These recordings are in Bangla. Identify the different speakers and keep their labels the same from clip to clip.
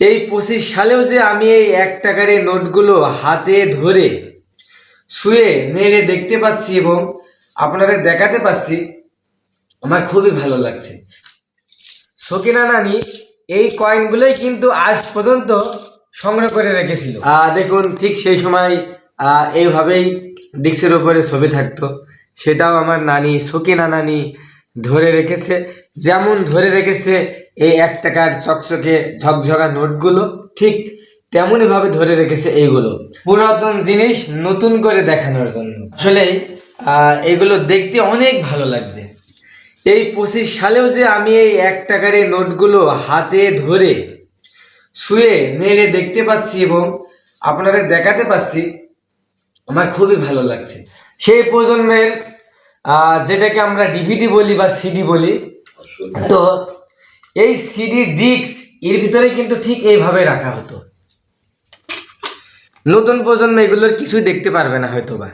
Speaker 1: এই পঁচিশ সালেও যে আমি এই এক টাকার এই নোটগুলো হাতে ধরে শুয়ে নেড়ে দেখতে পাচ্ছি এবং আপনাদের দেখাতে পাচ্ছি, আমার খুবই ভালো লাগছে। সকিনা নানি এই কয়েনগুলোই কিন্তু আজ পর্যন্ত সংগ্রহ করে রেখেছিল। দেখুন, ঠিক সেই সময় এইভাবেই ডিস্কের উপরে ছবি থাকতো। সেটাও আমার নানি সকিনা নানি ধরে রেখেছে। যেমন ধরে রেখেছে এই এক টাকার চকচকে ঝকঝকা নোটগুলো ঠিক তেমনই ভাবে ধরে রেখেছে এইগুলো। পুরাতন জিনিস নতুন করে দেখানোর জন্য। আসলে এগুলো দেখতে অনেক ভালো লাগছে। এই পঁচিশ সালেও যে আমি এই এক টাকার এই নোটগুলো হাতে ধরে শুয়ে নেড়ে দেখতে পাচ্ছি এবং আপনাদের দেখাতে পাচ্ছি, আমার খুবই ভালো লাগছে। সেই প্রজন্মের যেটাকে আমরা ডিভিডি বলি বা সিডি বলি, তো এই সিডি ডিস্ক এর ভিতরে কিন্তু ঠিক এইভাবে রাখা হতো। নতুন প্রজন্ম এগুলোর কিছুই দেখতে পারবে না হয়তো বা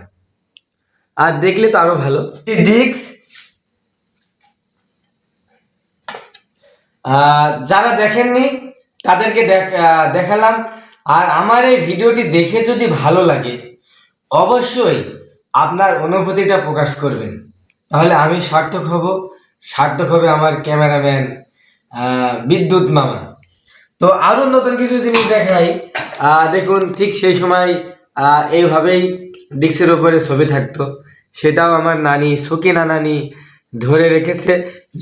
Speaker 1: আর দেখলে তো আরও ভালো। ডিস্ক যারা দেখেননি, তাদেরকে দেখ- দেখালাম। আর আমার এই ভিডিওটি দেখে যদি ভালো লাগে, অবশ্যই আপনার অনুভূতিটা প্রকাশ করবেন। তাহলে আমি সার্থক হব। সার্থক হবে আমার ক্যামেরাম্যান বিদ্যুৎ মামা। তো আরও নতুন কিছু জিনিস দেখাই দেখুন, ঠিক সেই সময় এইভাবেই ডিস্কের উপরে ছবি থাকতো। সেটাও আমার নানি সকিনা নানি ধরে রেখেছে।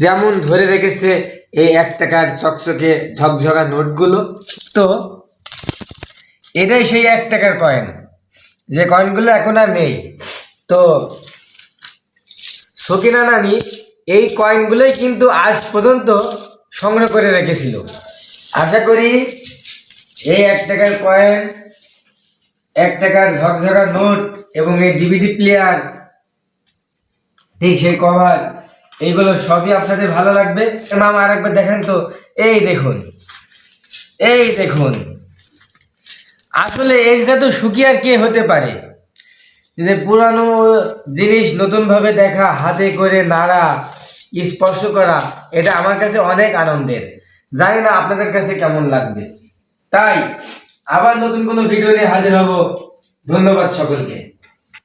Speaker 1: যেমন ধরে রেখেছে এই এক টাকার চকচকে ঝকঝকা নোটগুলো। তো এটাই সেই এক টাকার কয়েন যে কয়েনগুলো এখন আর নেই। তো সকিনা নানি এই কয়েনগুলোই কিন্তু আজ পর্যন্ত সংগ্রহ করে রেখেছিল। আশা করি এই এক টাকার কয়েন এক টাকার ঝকঝকা নোট এবং এই ডিভিডি প্লেয়ার ঠিক সেই কভার এইগুলো সবই আপনাদের ভালো লাগবে। মামা আর একবার দেখেন তো, এই দেখুন এই দেখুন। আসলে এর সাথে সুখী আর কে হতে পারে? যে পুরানো জিনিস নতুনভাবে দেখা, হাতে করে নাড়া স্পর্শ করা, এটা আমার কাছে অনেক আনন্দের। জানি না আপনাদের কাছে কেমন লাগবে। তাই, আবার নতুন কোনো ভিডিও নিয়ে হাজির হব। ধন্যবাদ সকলকে।